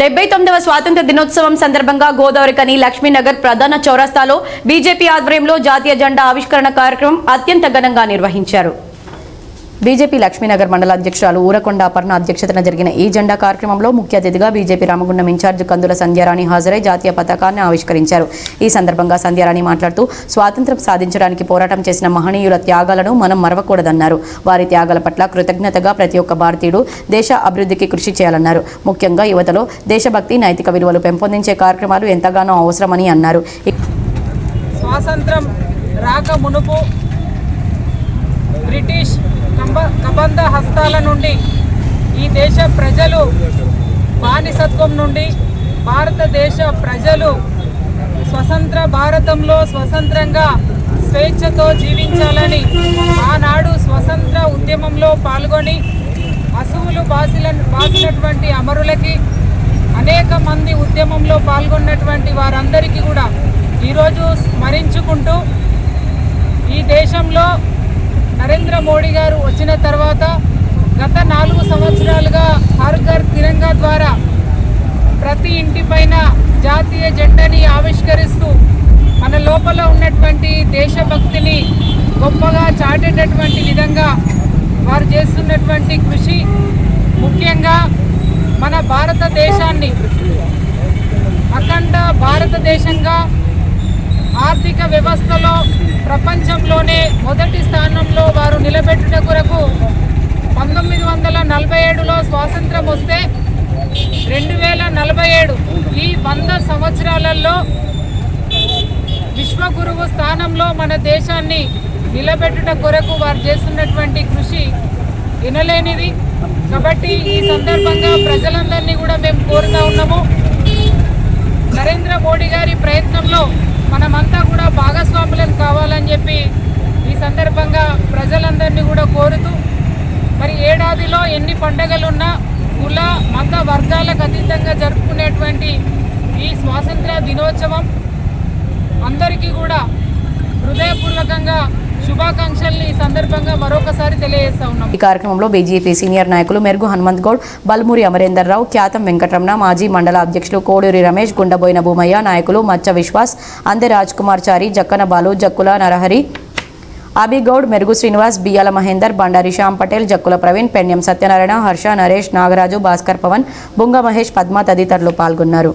డెబ్బై తొమ్మిదవ స్వాతంత్ర దినోత్సవం సందర్భంగా గోదావరికని లక్ష్మీనగర్ ప్రధాన చౌరస్తాలో బీజేపీ ఆధ్వర్యంలో జాతీయ జెండా ఆవిష్కరణ కార్యక్రమం అత్యంత ఘనంగా నిర్వహించారు. బీజేపీ లక్ష్మీనగర్ మండల అధ్యక్షురాలు ఊరకొండ అపర్ణ అధ్యక్షతన జరిగిన ఈ జెండా కార్యక్రమంలో ముఖ్య అతిథిగా BJP Ramagundam in charge Kandula Sandhyarani హాజరై జాతీయ పతాకాన్ని ఆవిష్కరించారు. ఈ సందర్భంగా సంధ్యారాణి మాట్లాడుతూ స్వాతంత్ర్యం సాధించడానికి పోరాటం చేసిన మహనీయుల త్యాగాలను మనం మరవకూడదన్నారు. వారి త్యాగాల పట్ల కృతజ్ఞతగా ప్రతి ఒక్క భారతీయుడు దేశ అభివృద్ధికి కృషి చేయాలన్నారు. ముఖ్యంగా యువతలో దేశభక్తి నైతిక విలువలు పెంపొందించే కార్యక్రమాలు ఎంతగానో అవసరమని అన్నారు. స్వాతంత్రం రాక మునుపు బ్రిటిష్ కంబ కబంధ హస్తాల నుండి ఈ దేశ ప్రజలు బానిసత్వం నుండి భారతదేశ ప్రజలు స్వతంత్ర భారతంలో స్వతంత్రంగా స్వేచ్ఛతో జీవించాలని ఆనాడు స్వతంత్ర ఉద్యమంలో పాల్గొని అసువులు బాసిన బాసినటువంటి అమరులకి అనేక మంది ఉద్యమంలో పాల్గొన్నటువంటి వారందరికీ కూడా ఈరోజు స్మరించుకుంటూ ఈ దేశంలో నరేంద్ర మోడీ గారు వచ్చిన తర్వాత గత నాలుగు సంవత్సరాలుగా హర్ ఘర్ తిరంగా ద్వారా ప్రతి ఇంటి పైన జాతీయ జెండాని ఆవిష్కరిస్తూ మన లోపల ఉన్నటువంటి దేశభక్తిని గొప్పగా చాటేటటువంటి విధంగా వారు చేస్తున్నటువంటి కృషి ముఖ్యంగా మన భారతదేశాన్ని అఖండ భారతదేశంగా ఆర్థిక వ్యవస్థలో ప్రపంచంలోనే మొదటి స్థానంలో వారు నిలబెట్టుట కొరకు పంతొమ్మిది వందల నలభై ఏడులో స్వాతంత్రం వస్తే రెండు వేల నలభై ఏడు ఈ వంద సంవత్సరాలలో విశ్వగురువు స్థానంలో మన దేశాన్ని నిలబెట్టుట కొరకు వారు చేస్తున్నటువంటి కృషి వినలేనిది. కాబట్టి ఈ సందర్భంగా ప్రజలందరినీ కూడా మేము కోరుతా ఉన్నాము. నరేంద్ర మోడీ గారి ప్రయత్నంలో మనమంతా కూడా భాగస్వాములను కావాలని చెప్పి ఈ సందర్భంగా ప్రజలందరినీ కూడా కోరుతూ ఎన్ని పండగలున్నా కుల మత వర్గాలకు అతీతంగా జరుపుకునేటువంటి ఈ స్వాతంత్ర దినోత్సవం అందరికీ కూడా హృదయపూర్వకంగా శుభాకాంక్షల్ని ఈ సందర్భంగా మరొకసారి తెలియజేస్తా ఉన్నాం. ఈ కార్యక్రమంలో బీజేపీ సీనియర్ నాయకులు మెరుగు హనుమంత్ గౌడ్ బల్మూరి అమరేందర్ రావు ఖ్యాతం వెంకటరమణ మాజీ మండల అధ్యక్షులు కోడూరి రమేష్ గుండబోయిన భూమయ్య నాయకులు మచ్చ విశ్వాస్ అందె రాజ్ కుమార్ చారి జక్కన బాలు జక్కుల నరహరి అబిగౌడ్ మెరుగు శ్రీనివాస్ బియ్యాల మహేందర్ బండారి శ్యామ్ పటేల్ జక్కుల ప్రవీణ్ పెన్యం సత్యనారాయణ హర్ష నరేష్ నాగరాజు భాస్కర్ పవన్ బుంగ మహేష్ పద్మ తదితరులు పాల్గొన్నారు.